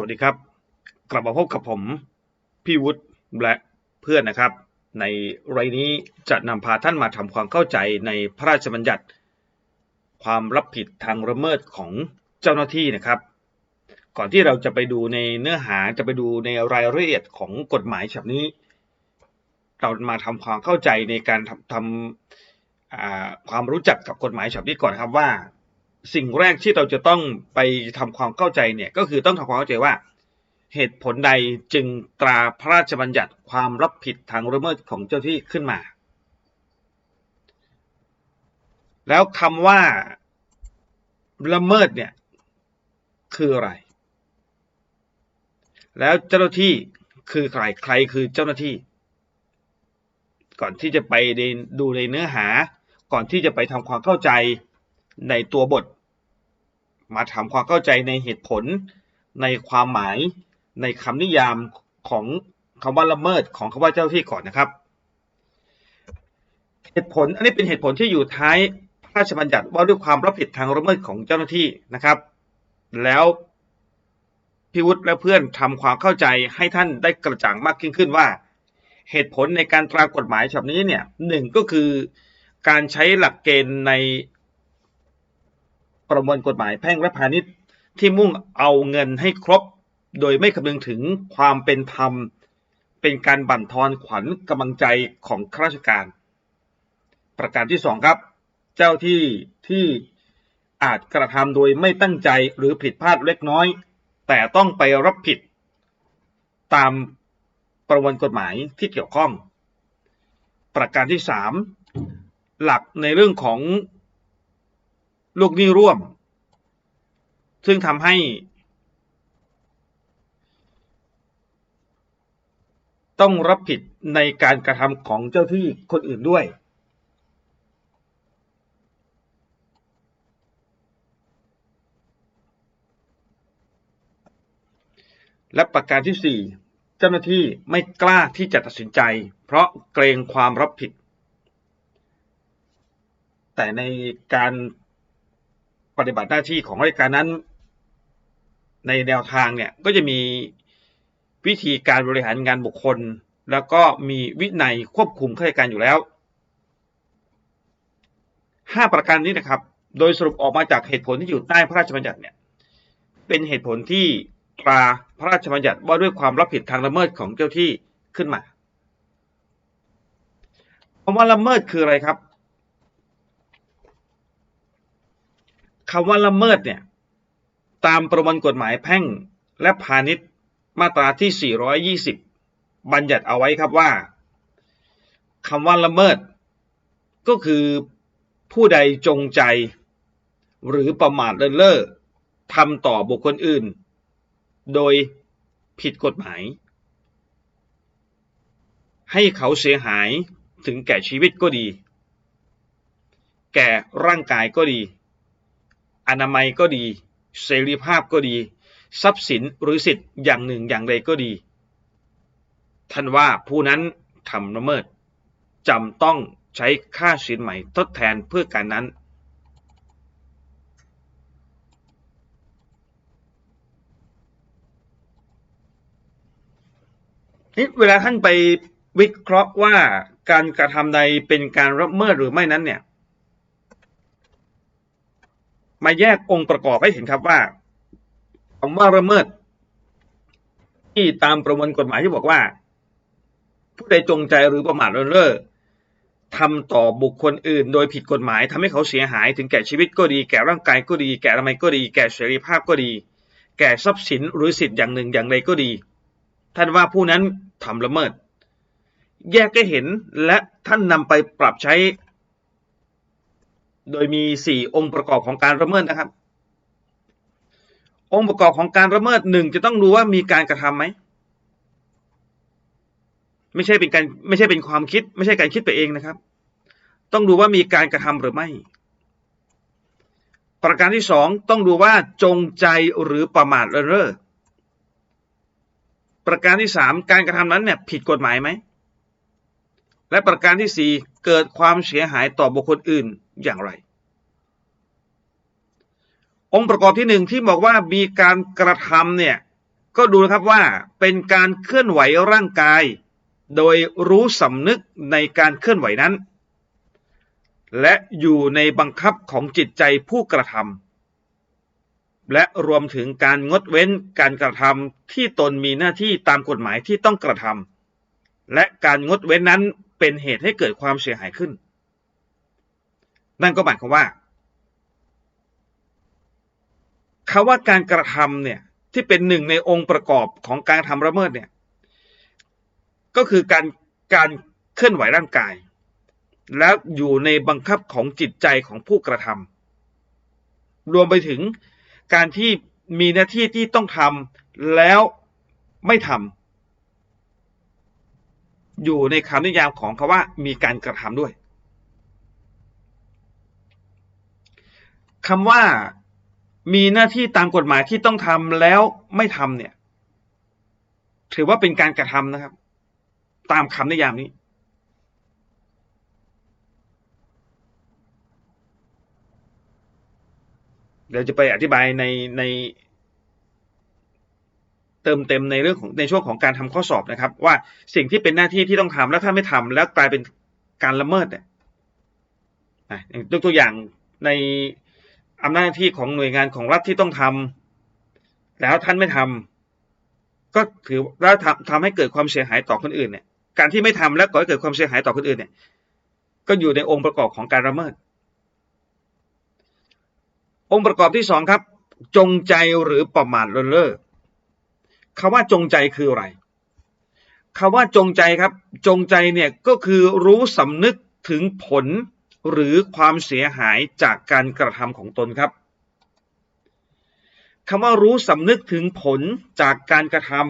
วัสดีครับ กลับมาพบกับผม พี่วุฒิและเพื่อนนะครับ ในไรายนี้จะนำพาท่านมาทำความเข้าใจในพระราชบัญญัติ ความรับผิดทางละเมิดของเจ้าหน้าที่นะครับ ก่อนที่เราจะไปดูในเนื้อหาจะไปดูในรายละเอียดของกฎหมายฉบับนี้ เรามาทำความเข้าใจในการทำทำความรู้จักกับกฎหมายฉบับนี้ก่อนครับว่า สิ่งแรกที่เราจะต้องไปทำความเข้าใจเนี่ยก็คือต้องทำความเข้าใจว่า เหตุผลใดจึงตราพระราชบัญญัติความรับผิดทางละเมิดของเจ้าที่ขึ้นมา แล้วคำว่าละเมิดเนี่ยคืออะไร แล้วเจ้าหน้าที่คือใครใครคือเจ้าหน้าที่ ก่อนที่จะไปดูในเนื้อหา ก่อนที่จะไปทำความเข้าใจในตัวบท มาทำความเข้าใจในเหตุผล ในความหมาย ในคำนิยามของคำว่าละเมิดของคำว่าเจ้าหน้าที่ก่อนนะครับ เหตุผลอันนี้เป็นเหตุผลที่อยู่ท้ายพระราชบัญญัติว่าด้วยความรับผิดทางละเมิดของเจ้าหน้าที่นะครับ แล้วพิวุฒิและเพื่อนทำความเข้าใจให้ท่านได้กระจ่างมากขึ้นว่า เหตุผลในการตรากฎหมายฉบับนี้เนี่ยหนึ่งก็คือการใช้หลักเกณฑ์ใน ประมวลกฎหมายแพ่งและพาณิชย์ที่มุ่งเอาเงินให้ครบ โดยไม่คำนึงถึงความเป็นธรรม เป็นการบั่นทอนขวัญกำลังใจของข้าราชการ ประการที่สองครับ เจ้าที่ที่อาจกระทำโดยไม่ตั้งใจหรือผิดพลาดเล็กน้อย แต่ต้องไปรับผิด ตามประมวลกฎหมายที่เกี่ยวข้อง ประการที่สามหลักในเรื่องของ ลูกหนี้ร่วม ซึ่งทำให้ ต้องรับผิดในการกระทำของเจ้าที่คนอื่นด้วย และประการที่ 4 เจ้าหน้าที่ไม่กล้าที่จะตัดสินใจ เพราะเกรงความรับผิด แต่ในการ ปฏิบัติหน้าที่ของราชการนั้น ในแนวทางเนี่ยก็จะมีวิธีการบริหารงานบุคคล แล้วก็มีวินัยควบคุมข้าราชการอยู่แล้ว 5 ประการนี้นะครับ โดยสรุปออกมาจากเหตุผลที่อยู่ใต้พระราชบัญญัติเนี่ยเป็นเหตุผลที่ตราพระราชบัญญัติว่าด้วยความรับผิดทางละเมิดของเจ้าที่ขึ้นมาคำว่าละเมิดคืออะไรครับ คำว่าละเมิดเนี่ย ตามประมวลกฎหมายแพ่งและพาณิชย์มาตราที่ 420 บัญญัติเอาไว้ครับว่าคำว่าละเมิด ก็คือผู้ใดจงใจ หรือประมาทเลินเล่อทำต่อบุคคลอื่น โดยผิดกฎหมาย ให้เขาเสียหายถึงแก่ชีวิตก็ดี แก่ร่างกายก็ดี อนามัยก็ดี เสรีภาพก็ดี ทรัพย์สินหรือสิทธิ์อย่างหนึ่งอย่างใดก็ดี ท่านว่าผู้นั้นทำละเมิดจำต้องใช้ค่าสินใหม่ทดแทนเพื่อการนั้น นี่เวลาท่านไปวิเคราะห์ว่าการกระทำใดเป็นการละเมิดหรือไม่นั้นเนี่ย มาแยกองค์ประกอบให้เห็นครับว่าคำว่าละเมิด ที่ตามประมวลกฎหมายที่บอกว่า ผู้ใดจงใจหรือประมาทเลินเล่อทำต่อบุคคลอื่น โดยผิดกฎหมายทำให้เขาเสียหาย ถึงแก่ชีวิตก็ดี แก่ร่างกายก็ดี แก่อนามัยก็ดี แก่เสรีภาพก็ดี แก่ทรัพย์สินหรือสิทธิ์อย่างหนึ่งอย่างใดก็ดี ท่านว่าผู้นั้นทำละเมิด แยกให้เห็นและท่านนำไปปรับใช้ โดยมีสี่องค์ประกอบของการละเมิดนะครับ องค์ประกอบของการละเมิดหนึ่งจะต้องดูว่ามีการกระทํำไหมไม่ใช่เป็นการไม่ใช่เป็นความคิด ไม่ใช่การคิดไปเองนะครับ ต้องดูว่ามีการกระทำหรือไม่ ประการที่สองต้องดูว่าจงใจหรือประมาทเลเร่อประการที่สามการกระทำนั้นเนี่ยผิดกฎหมายไหมและประการที่สี่เกิดความเสียหายต่อบุคคลอื่น อย่างไร องค์ประกอบที่หนึ่งที่บอกว่ามีการกระทำเนี่ยก็ดูนะครับว่าเป็นการเคลื่อนไหวร่างกาย โดยรู้สำนึกในการเคลื่อนไหวนั้น และอยู่ในบังคับของจิตใจผู้กระทำและรวมถึงการงดเว้นการกระทำที่ตนมีหน้าที่ตามกฎหมายที่ต้องกระทำและการงดเว้นนั้นเป็นเหตุให้เกิดความเสียหายขึ้น นั่นก็หมายความว่าคาว่าการกระทำเนี่ยที่เป็นหนึ่งในองค์ประกอบของการทำละเมิดเนี่ยก็คือการการเคลื่อนไหวร่างกาย แล้วอยู่ในบังคับของจิตใจของผู้กระทำรวมไปถึงการที่มีหน้าที่ที่ต้องทำแล้วไม่ทำอยู่ในคำนิยามของคาว่ามีการกระทำด้วย คำว่ามีหน้าที่ตามกฎหมายที่ต้องทำแล้วไม่ทำเนี่ย ถือว่าเป็นการกระทำนะครับ ตามคำนิยามนี้ เดี๋ยวจะไปอธิบายในใน เติมเต็มในเรื่องของในช่วงของการทำข้อสอบนะครับ ว่าสิ่งที่เป็นหน้าที่ที่ต้องทำแล้วถ้าไม่ทำแล้วกลายเป็นการละเมิดเนี่ยยกตัวอย่างใน อำนาจหน้าที่ของหน่วยงานของรัฐที่ต้องทำแล้วท่านไม่ทำก็ถือแล้วทำทำให้เกิดความเสียหายต่อคนอื่นเนี่ย การที่ไม่ทำแล้วก่อให้เกิดความเสียหายต่อคนอื่นเนี่ย ก็อยู่ในองค์ประกอบของการละเมิด องค์ประกอบที่สองครับ จงใจหรือประมาทเลินเล่อคำว่าจงใจคืออะไรคำว่าจงใจครับ จงใจเนี่ยก็คือรู้สำนึกถึงผล หรือความเสียหายจากการกระทำของตนครับคำว่ารู้สำนึกถึงผลจากการกระทำ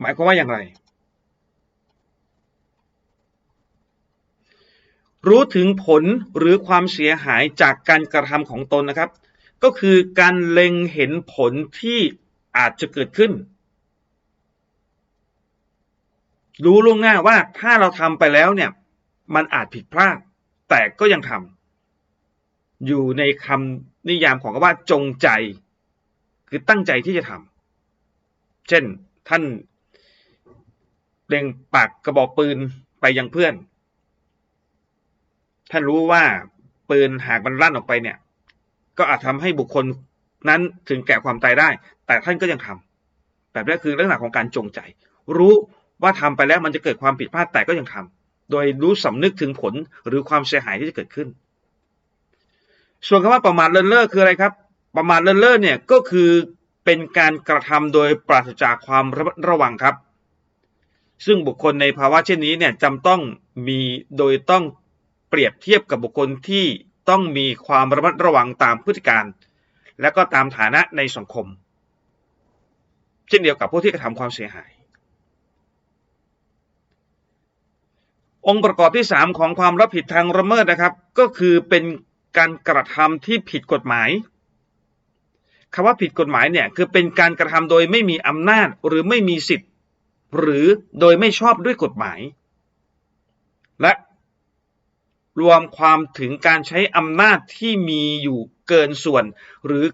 หมายความว่าอย่างไร รู้ถึงผลหรือความเสียหายจากการกระทำของตนนะครับ ก็คือการเล็งเห็นผลที่ อาจจะเกิดขึ้น รู้ล่วงหน้าว่าถ้าเราทำไปแล้วเนี่ย มันอาจผิดพลาด แต่ก็ยังทำอยู่ในคำนิยามของคำว่าจงใจ คือตั้งใจที่จะทำเช่นท่านเล็งปากกระบอกปืนไปยังเพื่อน ท่านรู้ว่าปืนหากมันลั่นออกไปเนี่ย ก็อาจทำให้บุคคลนั้นถึงแก่ความตายได้ แต่ท่านก็ยังทำแบบนี้คือลักษณะของการจงใจ รู้ว่าทำไปแล้วมันจะเกิดความผิดพลาดแต่ก็ยังทำโดยรู้สำนึกถึงผลหรือความเสียหายที่จะเกิดขึ้น ส่วนคำว่าประมาทเลินเล่อคืออะไรครับ ประมาทเลินเล่อเนี่ยก็คือเป็นการกระทำโดยปราศจากความระมัดระวังครับ ซึ่งบุคคลในภาวะเช่นนี้เนี่ยจำต้องมีโดยต้องเปรียบเทียบกับบุคคลที่ต้องมีความระมัดระวังตามพฤติการ และก็ตามฐานะในสังคม เช่นเดียวกับผู้ที่กระทำความเสียหาย องค์ประกอบที่ 3 ของความรับผิดทางละเมิดนะครับ ก็คือเป็นการกระทำที่ผิดกฎหมายคำว่าผิดกฎหมายเนี่ยคือเป็นการกระทำโดยไม่มีอำนาจหรือไม่มีสิทธิ์ หรือโดยไม่ชอบด้วยกฎหมาย และรวมความถึงการใช้อำนาจที่มีอยู่เกินส่วน หรือ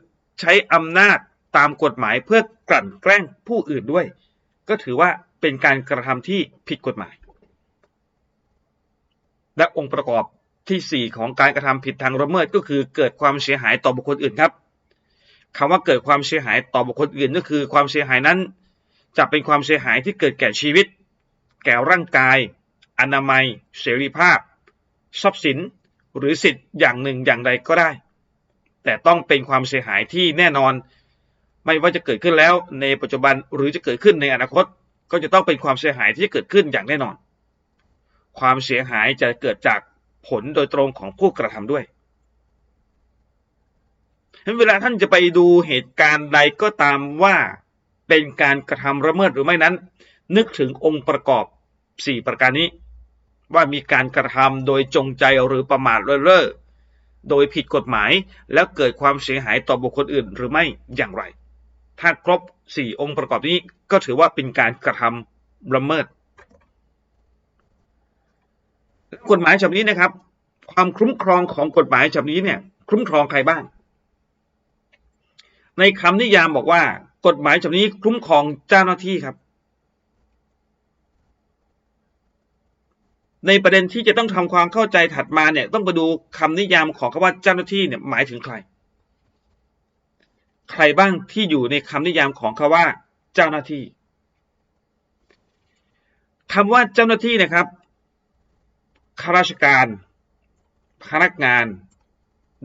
ใช้อำนาจ ตามกฎหมายเพื่อกลั่นแกล้งผู้อื่นด้วย ก็ถือว่าเป็นการกระทำที่ผิดกฎหมาย และองค์ประกอบที่ 4 ของการกระทำผิดทางละเมิดก็คือเกิดความเสียหายต่อบุคคลอื่นครับคำว่าเกิดความเสียหายต่อบุคคลอื่นก็คือ ความเสียหายนั้น จะเป็นความเสียหายที่เกิดแก่ชีวิต แก่ร่างกาย อนามัย เสรีภาพ ทรัพย์สิน หรือสิทธิ์อย่างหนึ่งอย่างใดก็ได้ แต่ต้องเป็นความเสียหายที่แน่นอน ไม่ว่าจะเกิดขึ้นแล้วในปัจจุบันหรือจะเกิดขึ้นในอนาคต ก็จะต้องเป็นความเสียหายที่จะเกิดขึ้นอย่างแน่นอน ความเสียหายจะเกิดจากผลโดยตรงของผู้กระทำด้วยเวลาท่านจะไปดูเหตุการณ์ใดก็ตามว่าเป็นการกระทำละเมิดหรือไม่นั้น นึกถึงองค์ประกอบ 4 ประการนี้ ว่ามีการกระทำโดยจงใจหรือประมาทเลินเล่อโดยผิดกฎหมายแล้วเกิดความเสียหายต่อบุคคลอื่นหรือไม่อย่างไร ถ้าครบ 4 องค์ประกอบนี้ก็ถือว่าเป็นการกระทำละเมิด กฎหมายฉบับนี้นะครับ ความคุ้มครองของกฎหมายฉบับนี้เนี่ยคุ้มครองใครบ้าง ในคำนิยามบอกว่า กฎหมายฉบับนี้คุ้มครองเจ้าหน้าที่ครับ ในประเด็นที่จะต้องทำความเข้าใจถัดมาเนี่ยต้องไปดูคำนิยามของคำว่าเจ้าหน้าที่เนี่ยหมายถึงใคร ใครบ้างที่อยู่ในคำนิยามของคำว่า เจ้าหน้าที่คำว่าเจ้าหน้าที่นะครับข้าราชการ พนักงาน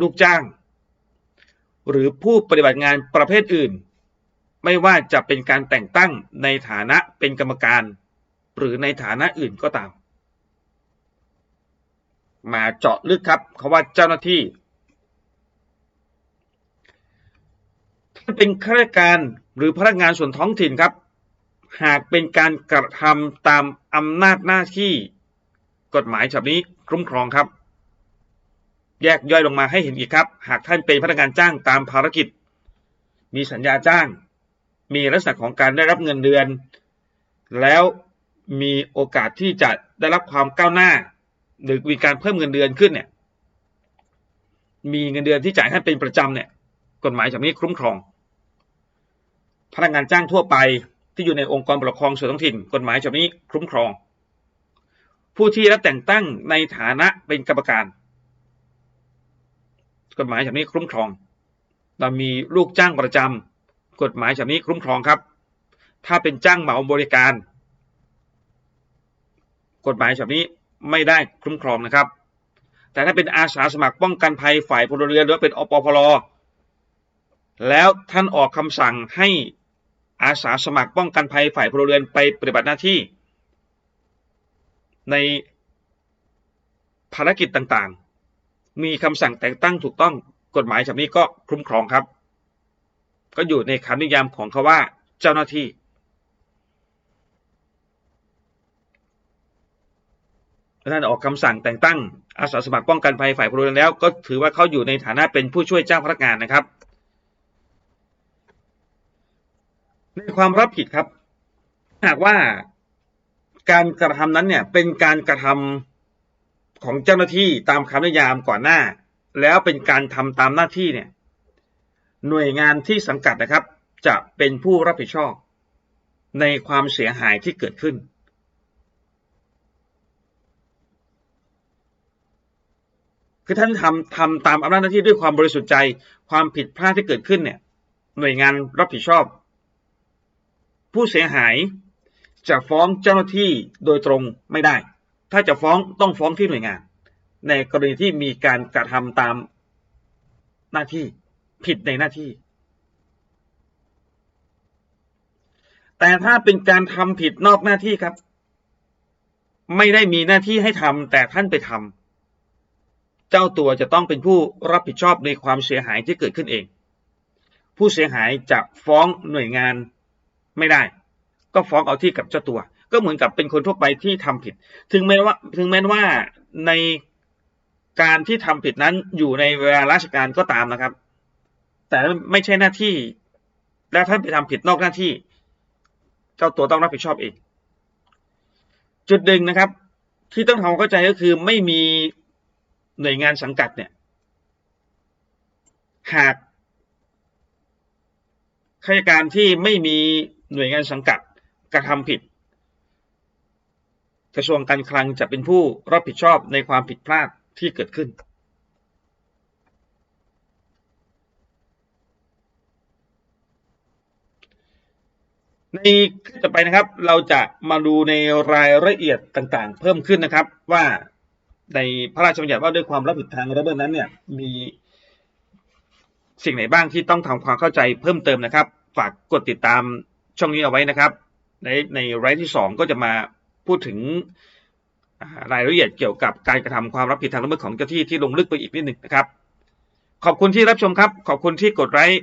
ลูกจ้าง หรือผู้ปฏิบัติงานประเภทอื่น ไม่ว่าจะเป็นการแต่งตั้งในฐานะเป็นกรรมการ หรือในฐานะอื่นก็ตาม มาเจาะลึกครับคาว่าเจ้าหน้าที่ถ้า เป็นข้าราชการหรือพนักงานส่วนท้องถิ่นครับ หากเป็นการกระทำตามอำนาจหน้าที่ กฎหมายฉบับนี้คุ้มครองครับ แยกย่อยลงมาให้เห็นอีกครับ หากท่านเป็นพนักงานจ้างตามภารกิจ มีสัญญาจ้าง มีลักษณะของการได้รับเงินเดือน แล้วมีโอกาสที่จะได้รับความก้าวหน้า หรือมีการเพิ่มเงินเดือนขึ้นเนี่ยมีเงินเดือนที่จ่ายให้เป็นประจำเนี่ยกฎหมายฉบับนี้คุ้มครอง พนักงานจ้างทั่วไปที่อยู่ในองค์กรปกครองส่วนท้องถิ่น กฎหมายฉบับนี้คุ้มครอง ผู้ที่รับแต่งตั้งในฐานะเป็นกรรมการ กฎหมายฉบับนี้คุ้มครอง เรามีลูกจ้างประจำกฎหมายฉบับนี้คุ้มครองครับ ถ้าเป็นจ้างเหมาบริการ กฎหมายฉบับนี้ไม่ได้คุ้มครองนะครับ แต่ถ้าเป็นอาสาสมัครป้องกันภัยฝ่ายพลเรือนหรือเป็นอปพลแล้วท่านออกคำสั่งให้ อาสาสมัครป้องกันภัยฝ่ายพลเรือนไปปฏิบัติหน้าที่ ในภารกิจต่างๆ มีคำสั่งแต่งตั้งถูกต้องกฎหมายฉบับนี้ก็คุ้มครองครับ ก็อยู่ในคำนิยามของคาว่าเจ้าหน้าที่ ท่านออกคำสั่งแต่งตั้งอาสาสมัครป้องกันภัยฝ่ายพลเรือนแล้ว ก็ถือว่าเขาอยู่ในฐานะเป็นผู้ช่วยเจ้าพนักงานนะครับ ในความรับผิดครับ หากว่าการกระทำนั้นเนี่ย เป็นการกระทำของเจ้าหน้าที่ตามคำนิยามก่อนหน้า แล้วเป็นการทำตามหน้าที่เนี่ย หน่วยงานที่สังกัดนะครับ จะเป็นผู้รับผิดชอบ ในความเสียหายที่เกิดขึ้น คือท่านทำทำตามอำนาจหน้าที่ด้วยความบริสุทธิ์ใจ ความผิดพลาดที่เกิดขึ้นเนี่ย หน่วยงานรับผิดชอบ ผู้เสียหายจะฟ้องเจ้าหน้าที่โดยตรงไม่ได้ ถ้าจะฟ้องต้องฟ้องที่หน่วยงาน ในกรณีที่มีการกระทำตามหน้าที่ผิดในหน้าที่ แต่ถ้าเป็นการทำผิดนอกหน้าที่ครับ ไม่ได้มีหน้าที่ให้ทำแต่ท่านไปทำเจ้าตัวจะต้องเป็นผู้รับผิดชอบในความเสียหายที่เกิดขึ้นเอง ผู้เสียหายจะฟ้องหน่วยงาน ไม่ได้ ก็ฟ้องเอาที่กับเจ้าตัว ก็เหมือนกับเป็นคนทั่วไปที่ทำผิด ถึงแม้ว่า ถึงแม้ว่าในการที่ทำผิดนั้นอยู่ในเวลาราชการก็ตามนะครับ แต่ไม่ใช่หน้าที่ แล้วท่านไปทำผิดนอกหน้าที่ เจ้าตัวต้องรับผิดชอบเอง จุดหนึ่งนะครับ ที่ต้องทำเข้าใจก็คือไม่มีหน่วยงานสังกัดเนี่ย หากข้าราชการที่ไม่มี หน่วยงานสังกัดกระทำผิด กระทรวงการคลังจะเป็นผู้รับผิดชอบในความผิดพลาดที่เกิดขึ้น ในคลิปต่อไปนะครับ เราจะมาดูในรายละเอียดต่างๆ เพิ่มขึ้นนะครับว่าในพระราชบัญญัติว่าด้วยความรับผิดทางระเบิดนั้นเนี่ยมีสิ่งไหนบ้างที่ต้องทำความเข้าใจเพิ่มเติมนะครับ ฝากกดติดตาม ช่องนี้เอาไว้นะครับ ในในรายที่สองก็จะมาพูดถึงรายละเอียดเกี่ยวกับการกระทำความรับผิดทางละเมิดของเจ้าที่ที่ลงลึกไปอีกนิดหนึ่งนะครับ ขอบคุณที่รับชมครับ ขอบคุณที่กดไลค์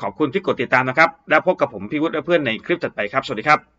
ขอบคุณที่กดติดตามนะครับ แล้วพบกับผมพี่วุฒิและเพื่อนในคลิปถัดไปครับ สวัสดีครับ